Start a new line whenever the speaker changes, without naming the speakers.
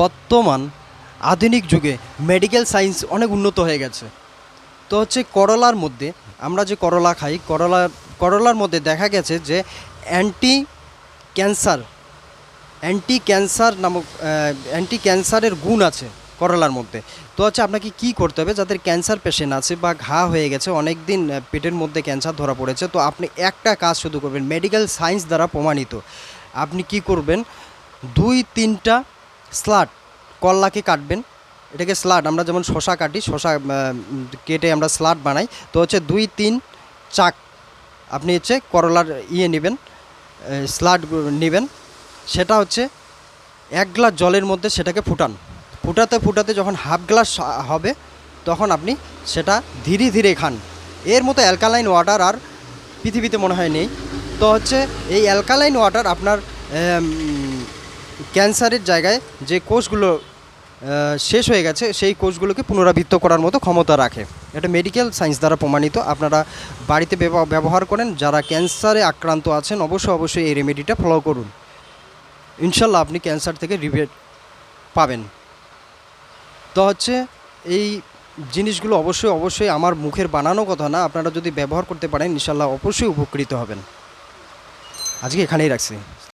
বর্তমান আধুনিক যুগে মেডিকেল সায়েন্স অনেক উন্নত হয়ে গেছে। তো হচ্ছে করলার মধ্যে, আমরা যে করলা খাই, করলা, করলার মধ্যে দেখা গেছে যে অ্যান্টি ক্যান্সার অ্যান্টি ক্যান্সার নামক অ্যান্টি ক্যান্সারের গুণ আছে করলার মধ্যে। তো হচ্ছে আপনাকে কি করতে হবে, যাদের ক্যান্সার পেশেন্ট আছে বা ঘা হয়ে গেছে অনেক দিন পেটের মধ্যে ক্যান্সার ধরা পড়েছে, তো আপনি একটা কাজ শুধু করবেন মেডিকেল সায়েন্স দ্বারা প্রমাণিত। আপনি কি করবেন, দুই, তিনটা স্লাট কল্লাকে কাটবেন? এটাকে স্লাট, আমরা যেমন শশা কাটি শশা কেটে আমরা স্লাট বানাই, তো হচ্ছে দুই, তিন, চাক, আপনি হচ্ছে করলার ইয়ে নেবেন স্লাট নেবেন, সেটা হচ্ছে এক গ্লাস জলের মধ্যে সেটাকে ফুটান। ফুটাতে ফুটাতে যখন হাফ গ্লাস হবে, তখন আপনি সেটা ধীরে ধীরে খান। এর মতো অ্যালকালাইন ওয়াটার আর পৃথিবীতে মনে হয় নেই। তো হচ্ছে এই অ্যালকালাইন ওয়াটার আপনার ক্যান্সারের জায়গায় যে কোষগুলো শেষ হয়ে গেছে, সেই কোষগুলোকে পুনরাবৃত্ত করার মতো ক্ষমতা রাখে। এটা মেডিকেল সায়েন্স দ্বারা প্রমাণিত। আপনারা বাড়িতে ব্যবহার করেন, যারা ক্যান্সারে আক্রান্ত আছেন, অবশ্যই অবশ্যই এই রেমেডিটা ফলো করুন। ইনশাল্লাহ আপনি ক্যান্সার থেকে রিভেট পাবেন। তো হচ্ছে, এই জিনিসগুলো অবশ্যই অবশ্যই আমার মুখের বানানো কথা না, আপনারা যদি ব্যবহার করতে পারেন, ইনশাল্লাহ অবশ্যই উপকৃত হবেন। আজকে এখানেই রাখছি।